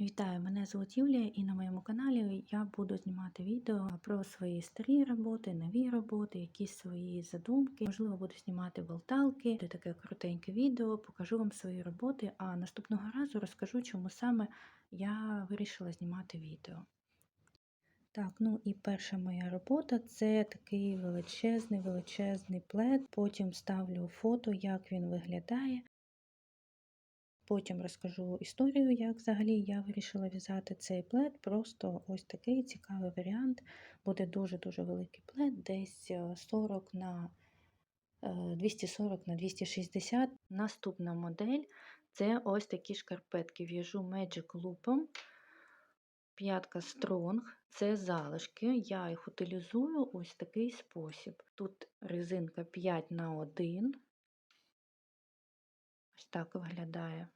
Вітаю, мене звуть Юлія, і на моєму каналі я буду знімати відео про свої старі роботи, нові роботи, якісь свої задумки. Можливо, буду знімати болталки, буде таке коротеньке відео, покажу вам свої роботи, а наступного разу розкажу, чому саме я вирішила знімати відео. Так, ну і перша моя робота це такий величезний, величезний плед. Потім ставлю фото, як він виглядає. Потім розкажу історію, як взагалі я вирішила в'язати цей плед. Просто ось такий цікавий варіант. Буде дуже-дуже великий плед, десь 40 на 240 на 260. Наступна модель це ось такі шкарпетки. В'яжу Magic Loop. П'ятка Strong це залишки. Я їх утилізую ось такий спосіб. Тут резинка 5 на 1. Ось так виглядає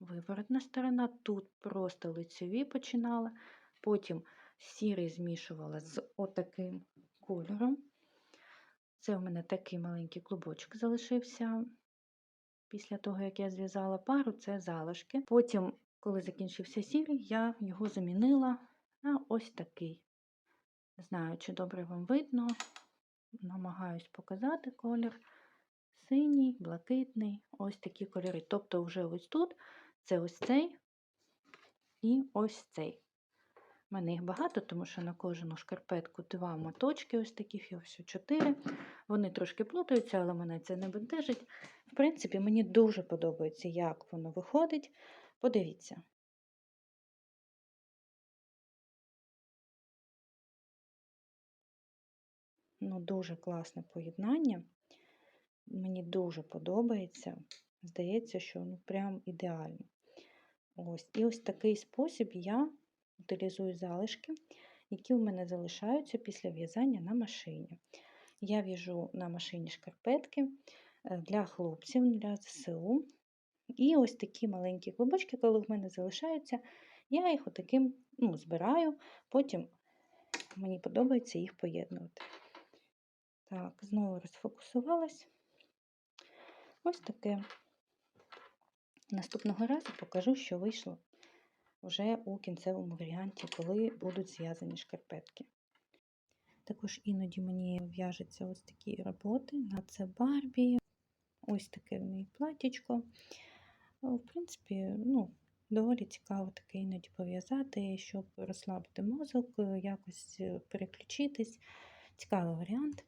виворотна сторона. Тут просто лицеві починала, потім сірий змішувала з отаким кольором. Це у мене такий маленький клубочок залишився. Після того, як я зв'язала пару, це залишки. Потім, коли закінчився сірий, я його замінила на ось такий. Не знаю, чи добре вам видно, намагаюсь показати колір. Синій, блакитний, ось такі кольори. Тобто, вже ось тут це ось цей і ось цей. У мене їх багато, тому що на кожну шкарпетку два моточки, ось таких і ось чотири. Вони трошки плутаються, але мене це не бентежить. В принципі, мені дуже подобається, як воно виходить. Подивіться. Ну, дуже класне поєднання. Мені дуже подобається. Здається, що ну прям ідеально. Ось. І ось такий спосіб я утилізую залишки, які у мене залишаються після в'язання на машині. Я в'яжу на машині шкарпетки е, для хлопців, для ЗСУ. І ось такі маленькі клубочки, коли в мене залишаються, я їх отаким ну, збираю, потім мені подобається їх поєднувати. Так, знову розфокусувалась. Ось таке. Наступного разу покажу, що вийшло вже у кінцевому варіанті, коли будуть зв'язані шкарпетки. Також іноді мені в'яжуться ось такі роботи. На це Барбі, ось таке в неї платічко. В принципі, ну, доволі цікаво таке іноді пов'язати, щоб розслабити мозок, якось переключитись. Цікавий варіант.